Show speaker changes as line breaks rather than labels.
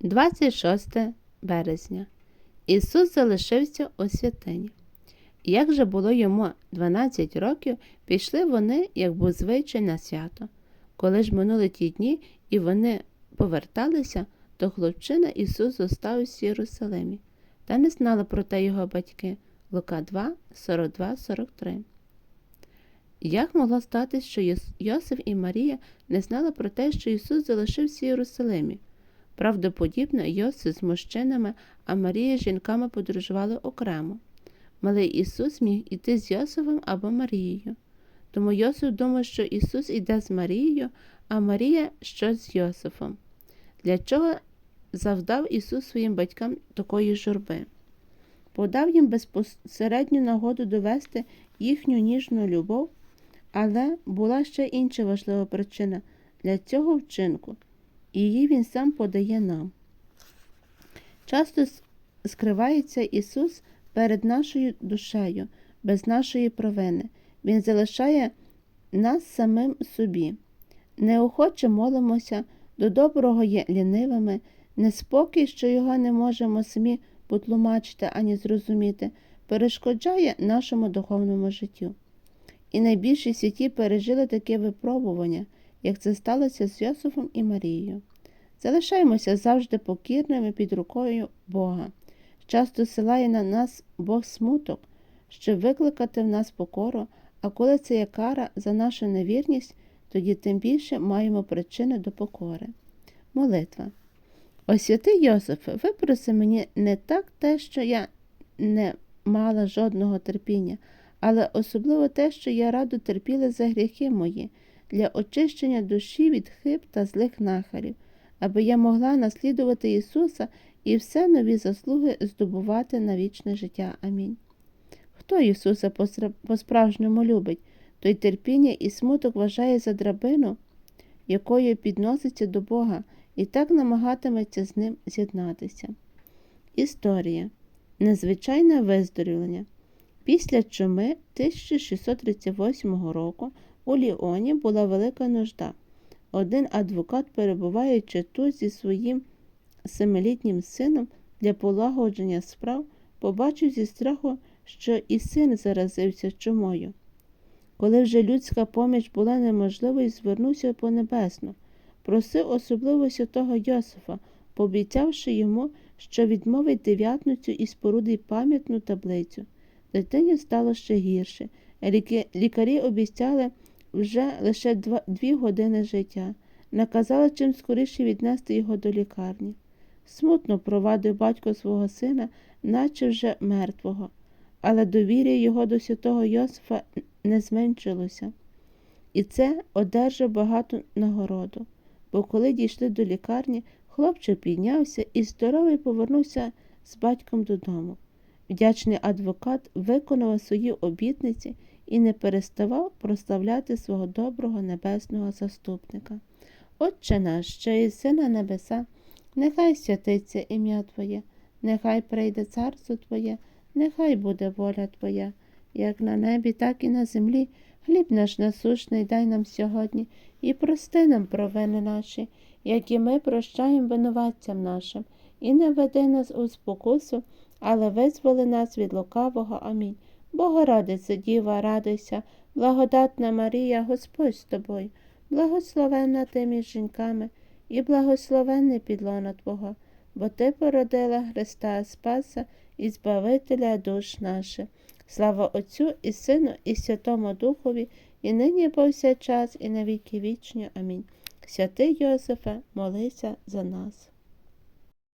26 березня. Ісус залишився у святині. Як же було йому 12 років, пішли вони, як був звичай на свято. Коли ж минули ті дні і вони поверталися, то хлопчина Ісус зоставився в Єрусалимі, та не знали про те його батьки. Лука 2, 42, 43. Як могло статись, що Йосиф і Марія не знали про те, що Ісус залишився в Єрусалимі? Правдоподібно, Йосиф з мужчинами, а Марія з жінками подорожували окремо. Малий Ісус міг іти з Йосифом або Марією. Тому Йосиф думав, що Ісус іде з Марією, а Марія щось з Йосифом. Для чого завдав Ісус своїм батькам такої журби? Подав їм безпосередню нагоду довести їхню ніжну любов, але була ще інша важлива причина для цього вчинку, її Він сам подає нам. Часто скривається Ісус перед нашою душею, без нашої провини. Він залишає нас самим собі. Неохоче молимося, до доброго є лінивими, неспокій, що його не можемо самі потлумачити ані зрозуміти, перешкоджає нашому духовному життю. І найбільші святі пережили таке випробування, як це сталося з Йосифом і Марією. Залишаємося завжди покірними під рукою Бога. Часто силає на нас Бог смуток, щоб викликати в нас покору, а коли це є кара за нашу невірність, тоді тим більше маємо причини до покори. Молитва. О святий Йосифе, випроси мені не так те, що я не мала жодного терпіння, але особливо те, що я радо терпіла за гріхи мої, для очищення душі від хиб та злих нахарів, аби я могла наслідувати Ісуса і все нові заслуги здобувати на вічне життя. Амінь. Хто Ісуса по-справжньому любить, той терпіння і смуток вважає за драбину, якою підноситься до Бога, і так намагатиметься з ним з'єднатися. Історія. Незвичайне виздоровлення. Після чуми 1638 року у Ліоні була велика нужда. Один адвокат, перебуваючи тут зі своїм семилітнім сином для полагодження справ, побачив зі страху, що і син заразився чумою. Коли вже людська поміч була неможливою, звернувся по небесну, просив особливо святого Йосифа, пообіцявши йому, що відмовить дев'ятницю і спорудить пам'ятну таблицю. Дитині стало ще гірше. Лікарі обіцяли вже лише два, дві години життя, наказали чим скоріше віднести його до лікарні. Смутно провадив батько свого сина, наче вже мертвого, але довір'я його до святого Йосифа не зменшилося. І це одержав багату нагороду, бо коли дійшли до лікарні, хлопчик піднявся і здоровий повернувся з батьком додому. Вдячний адвокат виконав свої обітниці і не переставав прославляти свого доброго небесного заступника. Отче наш, що єси на небеса, нехай святиться ім'я Твоє, нехай прийде царство Твоє, нехай буде воля Твоя, як на небі, так і на землі. Хліб наш насушний дай нам сьогодні, і прости нам провини наші, як і ми прощаємо винуватцям нашим, і не веди нас у спокусу, але визволи нас від лукавого. Амінь. Богородице, Діва, радуйся, благодатна Марія, Господь з тобою, благословенна ти між жінками, і благословенний підлона Твого, бо Ти породила Христа Спаса і Збавителя душ наших. Слава Отцю і Сину, і Святому Духові, і нині повсякчас, і на віки вічні. Амінь. Святий Йосифе, молися за нас.